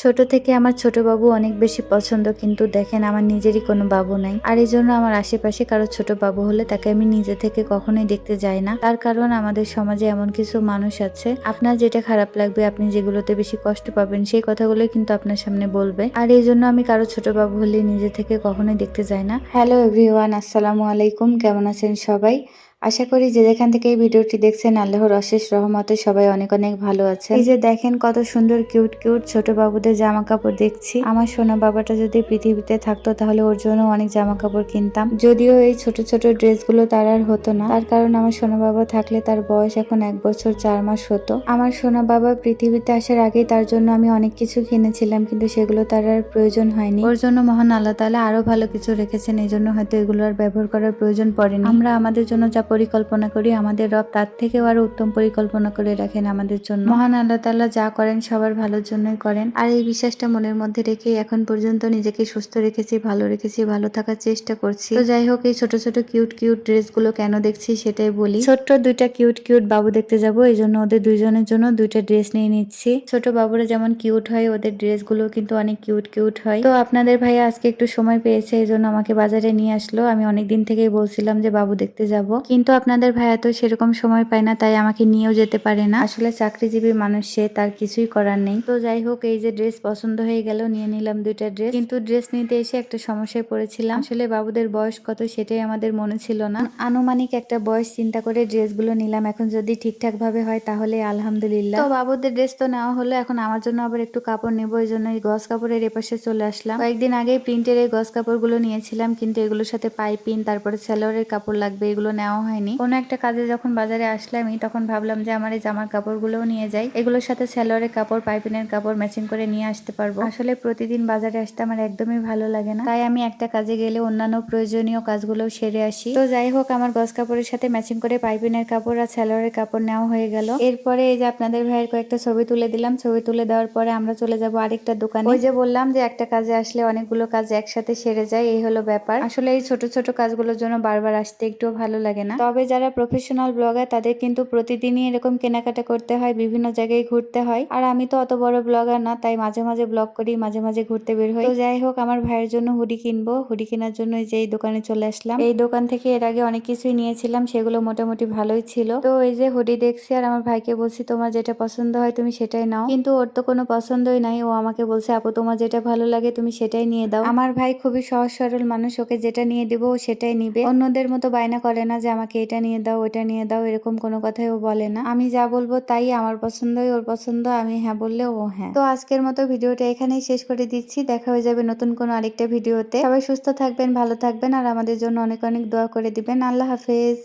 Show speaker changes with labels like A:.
A: ছোট থেকে আমার ছোট বাবু অনেক বেশি পছন্দ, কিন্তু দেখেন আমার নিজেরই কোনো বাবু নাই। আর এই জন্য আমার আশেপাশে কারও ছোট বাবু হলে তাকে আমি নিজে থেকে কখনোই দেখতে যাই না। তার কারণ আমাদের সমাজে এমন কিছু মানুষ আছে, আপনার যেটা খারাপ লাগবে, আপনি যেগুলোতে বেশি কষ্ট পাবেন, সেই কথাগুলো কিন্তু আপনার সামনে বলবে। আর এই জন্য আমি কারও ছোট বাবু হলে নিজে থেকে কখনোই দেখতে যাই না। হ্যালো এভরিওয়ান, আসসালামু আলাইকুম, কেমন আছেন সবাই? আশা করি যে যেখান থেকে এই ভিডিওটি দেখছেন, আল্লাহর অশেষ রহমতে সবাই অনেক অনেক ভালো আছে। এই যে দেখেন কত সুন্দর, কিউট কিউট ছোট বাবুদের জামা কাপড় দেখছি। আমার সোনা বাবাটা যদি পৃথিবীতে থাকতো, তাহলে ওর জন্য অনেক জামা কাপড় কিনতাম। যদিও এই ছোট ছোট ড্রেসগুলো তার আর হতো না। তার কারণ আমার সোনা বাবা থাকলে তার বয়স এখন এক বছর চার মাস হতো। আমার সোনা বাবা পৃথিবীতে আসার আগেই তার জন্য আমি অনেক কিছু কিনেছিলাম, কিন্তু সেগুলো তার আর প্রয়োজন হয়নি। ওর জন্য মহান আল্লাহ তালা আরও ভালো কিছু রেখেছেন, এই জন্য হয়তো এগুলো আর ব্যবহার করার প্রয়োজন পড়েনি। আমরা আমাদের জন্য যা পরিকল্পনা করি, আমাদের রব তার থেকেও আরও উত্তম পরিকল্পনা করে রাখেন আমাদের জন্য। মহান আল্লাহ তাআলা যা করেন সবার ভালোর জন্যই করেন। আর এই বিশ্বাসটা মনের মধ্যে রেখে এখন পর্যন্ত নিজেকে সুস্থ রেখেছি, ভালো রেখেছি, ভালো থাকার চেষ্টা করছি। তো যাই হোক, এই ছোট ছোট কিউট কিউট ড্রেসগুলো কেন দেখছি সেটাই বলি। ছোট্ট দুইটা কিউট কিউট বাবু দেখতে যাব, এই জন্য ওদের দুইজনের জন্য দুইটা ড্রেস নিয়ে নিচ্ছি। ছোট বাবুরা যেমন কিউট হয়, ওদের ড্রেসগুলো কিন্তু অনেক কিউট কিউট হয়। তো আপনাদের ভাইয়া আজকে একটু সময় পেয়েছে, এই জন্য আমাকে বাজারে নিয়ে আসলো। আমি অনেক দিন থেকেই বলছিলাম যে বাবু দেখতে যাব। কিন্তু আপনাদের ভাইয়া তো সেরকম সময় পায় না, তাই আমাকে নিয়েও যেতে পারে না। আসলে চাকরিজীবী মানুষ, সে তার কিছুই করার নেই। তো যাই হোক, এই যে ড্রেস পছন্দ হয়ে গেল, নিয়ে নিলাম দুইটা ড্রেস কিন্তু ড্রেস নিতে এসে একটা সমস্যায় পড়েছিলাম। আসলে বাবুদের বয়স কত সেটাই আমাদের মনে ছিল না। আনুমানিক একটা বয়স চিন্তা করে ড্রেসগুলো নিলাম। এখন যদি ঠিকঠাক ভাবে হয়, তাহলে আলহামদুলিল্লাহ। তো বাবুদের ড্রেস তো নেওয়া হলো, এখন আমার জন্য আবার একটু কাপড় নেব, এই জন্য এই গস কাপড়ের এপাশে চলে আসলাম। কয়েকদিন আগে প্রিন্টের এই গস কাপড়গুলো নিয়েছিলাম, কিন্তু এগুলোর সাথে পাইপিন তারপরে সেলোয়ারের কাপড় লাগবে, এগুলো নেওয়া হয়নি। কোনো একটা কাজে যখন বাজারে আসলামই, তখন ভাবলাম যে আমার এই জামার কাপড়গুলোও নিয়ে যাই। এগুলোর সাথে সেলোয়ারের কাপড়, পাইপিনের কাপড় ম্যাচিং করে নিয়ে আসতে পারব। আসলে প্রতিদিন বাজারে আসতে আমার একদমই ভালো লাগে না। তাই আমি একটা কাজে গেলে অন্যান্য প্রয়োজনীয় কাজগুলো সেরে আসি। তো যাই হোক, আমার গজ কাপড়ের সাথে ম্যাচিং করে পাইপিনের কাপড় আর সেলোয়ারের কাপড় নেওয়া হয়ে গেল। এরপরে এই যে আপনাদের ভাইয়ের কয়েকটা ছবি তুলে দিলাম। ছবি তুলে দেওয়ার পরে আমরা চলে যাব আরেকটা দোকানে। ওই যে বললাম যে একটা কাজে আসলে অনেকগুলো কাজ একসাথে সেরে যায়, এই হলো ব্যাপার। আসলে এই ছোট ছোট কাজগুলোর জন্য বারবার আসতে একটু ভালো লাগে না। তবে যারা প্রফেশনাল ব্লগার তাদের কিন্তু প্রতিদিনই এরকম কেনাকাটা করতে হয়, বিভিন্ন জায়গায় ঘুরতে হয়। আর আমি তো অত বড় ব্লগার না, তাই মাঝে মাঝে ব্লগ করি, মাঝে মাঝে ঘুরতে বের হই। তো যাই হোক, আমার ভাইয়ের জন্য হুডি কিনবো। হুডি কেনার জন্য যে এই দোকানে চলে আসলাম। এই দোকান থেকে এর আগে অনেক কিছুই নিয়েছিলাম, সেগুলো মোটামুটি ভালোই ছিল। তো এই যে হুডি দেখছি, আর আমার ভাইকে বলছি, তোমার যেটা পছন্দ হয় তুমি সেটাই নাও। কিন্তু ওর তো কোনো পছন্দই নাই। ও আমাকে বলছে, আপু, তোমার যেটা ভালো লাগে তুমি সেটাই নিয়ে দাও। আমার ভাই খুবই সহজ সরল মানুষ, ওকে যেটা নিয়ে দিব ও সেটাই নিবে। অন্যদের মতো বায়না করে না যে আমাকে এটা নিয়ে দাও ওটা নিয়ে দাও, এরকম কোনো কথাই ও বলে না। আমি যা বলব তাই আমার পছন্দই ওর পছন্দ আমি হ্যাঁ বললে ও হ্যাঁ। তো আজকের মতো ভিডিওটা এখানেই শেষ করে দিচ্ছি। দেখা হয়ে যাবে নতুন কোনো আরেকটা ভিডিওতে। সবাই সুস্থ থাকবেন, ভালো থাকবেন, আর আমাদের জন্য অনেক অনেক দোয়া করে দিবেন। আল্লাহ হাফেজ।